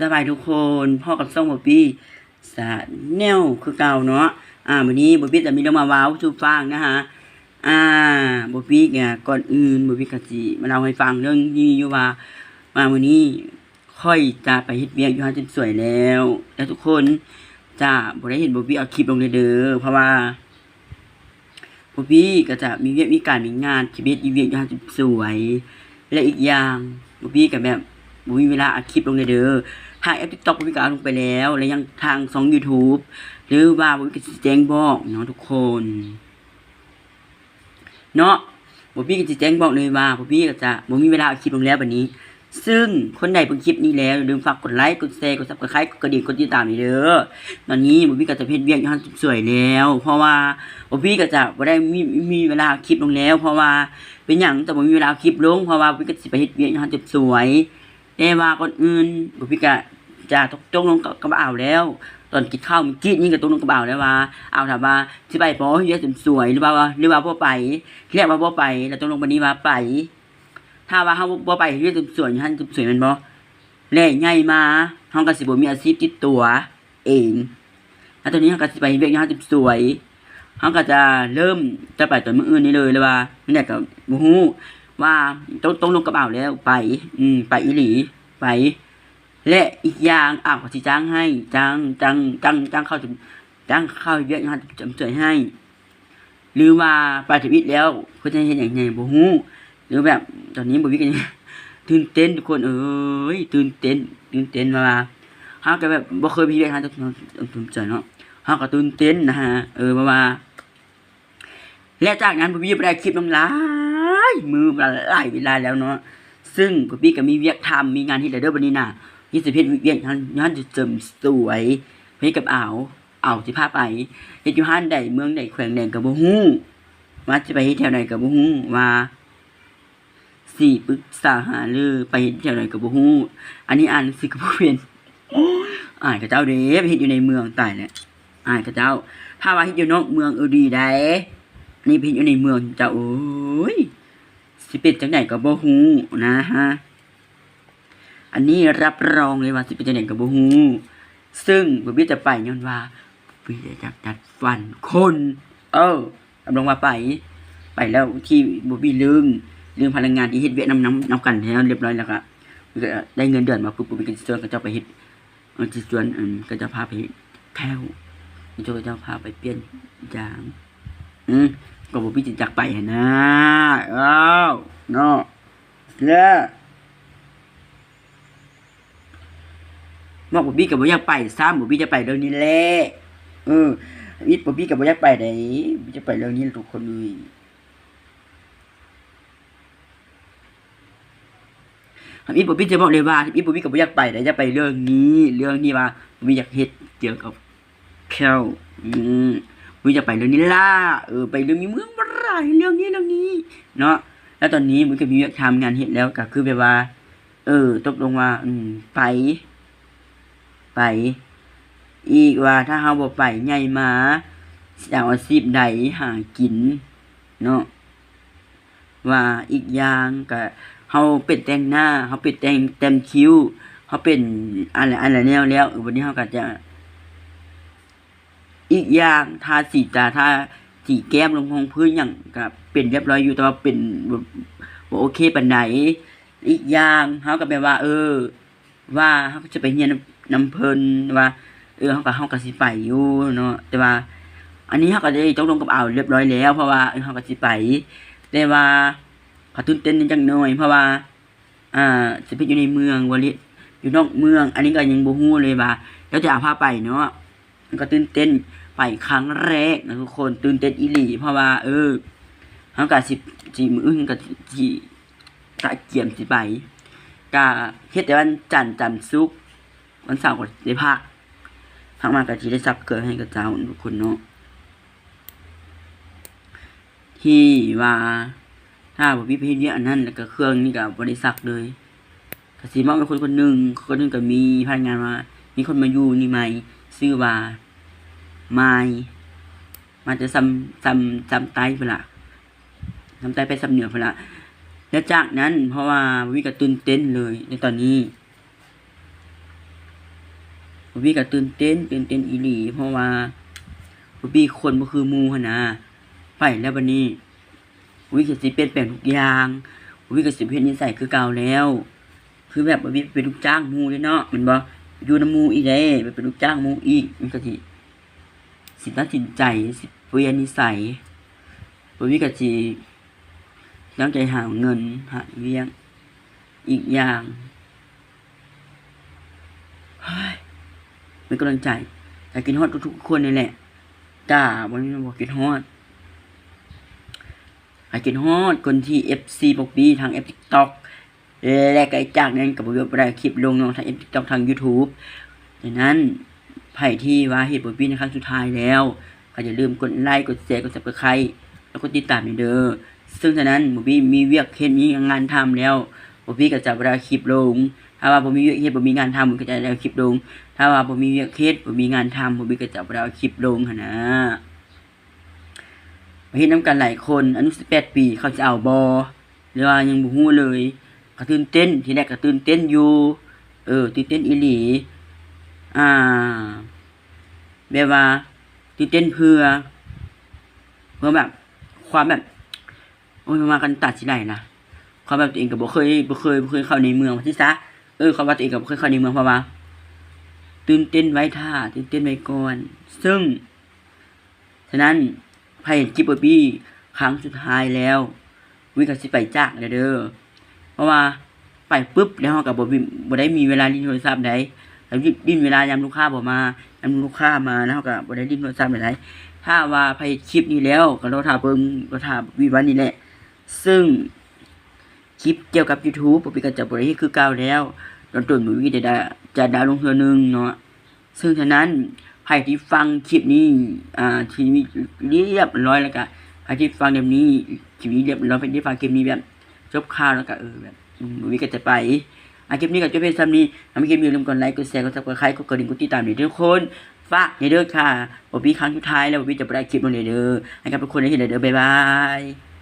สบายทุกคนพ่อกับซ่องบอบบี้สาแนวคือเก่าเนาะอ่าวันนี้บอบบี้จะมีเรื่องมาว้าวสู่ฟังนะฮะอ่าบอบบี้เนี่ยก่อนอื่นบอบบี้กสิมาเล่าให้ฟังเรื่องนี้อยู่ว่ามาวันนี้ค่อยจะไปเฮ็ดเวียกอยู่ฮะจนสวยแล้ว แล้วทุกคนจะบ่ได้เห็นบอบบี้เอาคลิปลงเลยเด้อเพราะว่าบอบบี้ก็จะมีเวียกมีการมีงานชีวิตอีเวียกอยู่ฮะจนสวย และอีกอย่างบอบบี้กับแบบ บ่มีเวลาอัดคลิปลงเลยเด้อทางแอป TikTok บอบบี้ก็เอาลงไปแล้ว และยังทางสอง YouTube หรือว่าบอบบี้ก็แจ้งบอกเนาะทุกคน เนาะบอบบี้ก็จะแจ้งบอกเลยว่าบอบบี้ก็จะบ่มีเวลาอัดคลิปลงแล้วบัดนี้ ซึ่งคนใดเพิ่งคลิปนี้แล้วอย่าลืมฝากกดไลค์กดแชร์กด Subscribe กดกระดิ่งกดติดตามนี่เด้อตอนนี้บอบบี้ก็จะเพจเวียกอยู่ฮันสวยแล้ว เพราะว่าบอบบี้ก็จะบ่ได้มีมีเวลาอัดคลิปลงแล้ว เพราะว่าเป็นหยังแต่บ่มีเวลาอัดคลิปลงเพราะว่าบอบบี้ก็สิไปเฮ็ดเวียกอยู่ฮันสวย แต่ว่าก่อนอื่นบุพิกะจะตกจงลงกับกระบ่าวแล้ว ตอนกินข้าวมันกินนี่งกับตกลงกระบ่าวแล้วว่า เอาถามว่าสิไปพอเยอะสสวยหรือว่าหรือว่าพ่อไปเรียกว่าพ่อไปแล้วตกลงวันนี้ว่าไป ถ้าว่าเฮาบ่ไปเรียกสวยท่านสวยมันบ่แล่ใหญ่มาเฮาก็สิบ่มีอาชีพติดตัวเองแล้วตอนนี้เฮาก็สิไปเวียกงานสวยเฮาก็จะเริ่มจะไปตอนมื้ออื่นนี้เลยเลยว่าเนั่นแหละก็บ่ฮู้ ว่าต้องต้องลงกระเป๋าแล้วไป อืม ไปอีหลีไป และอีกอย่างอ้าวก็สิจ้างให้จ้างจ้างจ้างจ้างเข้าจ้างเข้าเวียกงานจำเจยให้ หรือว่าไปถึงวิทย์แล้วเพื่อจะเห็นอย่างไงบ่ฮู้หรือแบบตอนนี้บ่วิกันตื่นเต้นทุกคนเอ้ยตื่นเต้นตื่นเต้นมาเฮาก็แบบบ่เคยมีเวียกงานจำจำเจยเนาะฮาก็ตื่นเต้นนะฮะเออว่าและจากนั้นผมพี่ไปได้คลิปน้ำลาย มือมาหลายเวลาแล้วเนาะซึ่งผมพี่ก็มีเวียกทำมีงานที่เดอร์บันนี้น่ะยี่สิบเพชรเวียกท่านท่านจะเจิมสวยพี่กับอ่าวอ่าวสิพาไปเฮ็ดอยู่ห้านใดเมืองใดแขวงใดกับบ่ฮู้ว่าจะไปเฮ็ดแถวใดกับบ่ฮู้ว่าสี่ปรึกษาหารือไปเฮ็ดแถวใดกับบ่ฮู้อันนี้อ่านสือกับบ่เป็นอ่านกับเจ้าเด้ไปเฮ็ดอยู่ในเมืองตายแล้วอ่านกับเจ้า ถ้าว่าเฮ็ดอยู่นอกเมืองเออดีได้นี่เป็นอยู่ในเมืองเจะโอ้ย สิเป็นจังไหนก็บ่ฮู้นะฮะ อันนี้รับรองเลยว่าสิเป็นจังไหนก็บ่ฮู้ซึ่งบ่บี้จะไปย้อนว่าบ่บี้จะดัดฟันคน เออรับรองว่าไป ไปแล้วที่บ่บี้ลืมลืมพลังงานที่เฮ็ดเวียดนามน้ำน้ำกันแล้วเรียบร้อยแล้วก็ได้เงินเดือนมาปุ๊บบ่บี้ก็สิชวนเขาเจ้าไปเฮ็ดเออสิชวนก็จะพาไปแถวเจ้าก็จะพาไปเปลี่ยนยาง อืม ก็บอกพี่จะจักไปหั่นนะอ้าวเนาะเนี่ยบอกบอกพี่กับบ่อยากไปซ้ำบอกพี่จะไปเรื่องนี้แหละเออวิทย์บอกพี่กับบ่อยากไปไหนพี่จะไปเรื่องนี้ทุกคนเลยวิทย์บอกพี่จะบอกเลยว่าวิทย์บอกพี่กับบ่อยากไปแต่จะไปเรื่องนี้ เรื่องนี้ว่าบ่อยากเฮ็ดเกี่ยวกับแควอืม มึงจะไปเรื่องนี้ล่ะเออไปเรื่องนี้เมืองบรายเรื่องนี้เรื่องนี้ เนาะแล้วตอนนี้มึงก็มีทำงานเห็นแล้วก็คือแบบว่า เออ ตกลงว่า อืม ไป ไป อีกว่าถ้าเฮาบ่ไปใหญ่มาสิเอาอาชีพใดหากิน เนาะว่าอีกอย่างก็เฮาเป็นแต่งหน้าเฮาเป็นแต่งเต็มคิ้วเฮาเป็นอะไรอะไรแนวแล้ววันนี้เฮาก็จะ อีกอย่างทาสีตาทาสีแก้มลงพงพื้นอย่างกับเป็นเรียบร้อยอยู่แต่ว่าเป็นบ่บ่โอเคปานใดอีกอย่างเฮาก็แบบว่า เออ ว่าเฮาจะไปเรียนนำนำเพิ่นว่า เออเฮาก็เฮาก็สิไปอยู่เนาะแต่ว่า อันนี้เฮาก็ได้ตกลงกับเอาวเรียบร้อยแล้ว เพราะว่าเออเฮาก็สิไป แต่ว่าก็ตื่นเต้นนิดจังหน่อยเพราะว่า อ่าสิไปอยู่ในเมืองบ่ลิอยู่นอกเมือง อันนี้ก็ยังบ่ฮู้เลยว่าแล้วจะเอาพาไปเนาะ ก็ตื่นเต้นไปครั้งแรกนะทุกคนตื่นเต้นอีหลีเพราะว่า เออเฮากะสิสิมื้ออื่นก็สิตะเกียมสิไปกะเฮ็ดแต่วันจันทร์จันทร์ศุกร์วันเสาร์ก็ได้พักพักมาก็สิได้ซับเกิดให้กับเจ้าทุกคนเนาะที่ว่าถ้าบ่มีเพศเยอันนั้นแล้วก็เครื่องนี่ก็บ่ได้ซักเลยกสิมอบให้คนคนหนึ่งคนหนึงก็มีพนักงานมา มีคนมาอยู่นี่ใหม่ชื่อว่า ม้มาจะซ้ำซ้ำซ้ำไตพุ่นละซ้ำไตไปซ้ำเหนือพุ่นละแล้วจากนั้นเพราะว่าวิกระตุนเต้นเลยในตอนนี้บ่มีก็ตื่นเต้นตื่นเต้นอีหลี เพราะว่าบ่มีคนบ่คือมูหนะไปแล้วบัดนี้บ่มีก็สิเปลี่ยนแปลงทุกอย่างบ่มีก็สิเฮ็ดนิสัยคือเก่าแล้ว คือแบบบ่มีเป็นลูกจ้างมูเด้เนาะแม่นบ่อยู่นำมูอีกเด้ไปเป็นลูกจ้างมูอีกมันก็สิ สิตัดสินใจ สิเปลี่ยนนิสัยบ่มีก็สิตั้งใจหาเงิน หาเลี้ยง อีกอย่างเฮ้ยเป็นกำลังใจแต่กินฮอดทุกๆคนนี่แหละจ้าวันนี้บอกกินฮอดไอกินฮอดคนที่ FC ปกปีทาง F TikTok และก็จากนั้นกับบริวารคลิปลงเนาะทาง F TikTok ทาง YouTube ดังนั้น ไผ่ที่ว่าเหตุบทปีในครั้งสุดท้ายแล้วก็อย่าลืมกดไลค์กดแชร์กด Subscribe แล้วก็ติดตามในเด้อซึ่งฉะนั้นบบี้มีเวียกเฮ็ดมีงานทำแล้วบพี่ก็จะเวลาคลิปลงถ้าว่าผมมีเวียกเฮ็ดผมมีงานทำผมก็จะเอาคลิปลง ถ้าว่าผมมีเวียกเฮ็ดผมมีงานทำผมก็จะเวลาคลิปลงหนะเฮ็ดน้ำกันหลายคนอายุ18ปีเขาจะเอาบอหรือว่ายังบ่ฮู้เลยก็ตื่นเต้นทีแรกก็ตื่นเต้นอยู่ เออตื่นเต้นอีหลีอ่า แบบว่าตื่นเต้นเพื่อ เพื่อแบบ ความแบบโอ้ยมากันตัดสิได้นะความแบบตัวเองก็บ่เคยบ่เคยบ่เคยเข้าในเมืองที่ซะเออความว่าตัวเองก็บ่เคยเข้าในเมืองเพราะว่าตื่นเต้นไว้ท่าตื่นเต้นไว้ก่อน ซึ่ง ฉะนั้นไพ่จิบบี้ครั้งสุดท้ายแล้ว วิก็สิไปจากแล้วเด้อเพราะว่าไปปุ๊บแล้วเราก็บ่บ่ได้มีเวลาลิ้นโทรศัพท์ใดแล้วดิ้นเวลายามลูกค้าบ่มา ยามลูกค้ามาแล้วเราก็บ่ได้ลิ้นโทรศัพท์ใดถ้าว่าไพ่คลิปนี้แล้วก็เราถาเบิ่งเราถาวิวันนี้แหละ ซึ่งคลิปเกี่ยวกับ YouTube ผมก็จะบริให้คือเก่าแล้วตอนต้นมือวิจะได้จะดาวลงเทือหนึงเนาะซึ่งฉะนั้นใครที่ฟังคลิปนี้อ่าที่มีเรียบร้อยแล้วก็ใครที่ฟังแบบนี้คลิปนี้เรียบร้อยไปที่ฟังคลิปนี้แบบจบข่าวแล้วก็เออแบบมือวิก็จะไป คลิปนี้กับเจ้าเป็นซ้ำนี้ทำให้คลิปนี้ลืมกดไลค์ กดแชร์ กดซับสไครต์กดกระดิ่ง กดติดตามด้วยทุกคนฝากในเด้อค่ะบอบบี้ครั้งสุดท้ายแล้วบอบบี้จะไปได้คลิปลงในเด้อให้กับทุกคนได้เห็นในเด้อบ๊ายบาย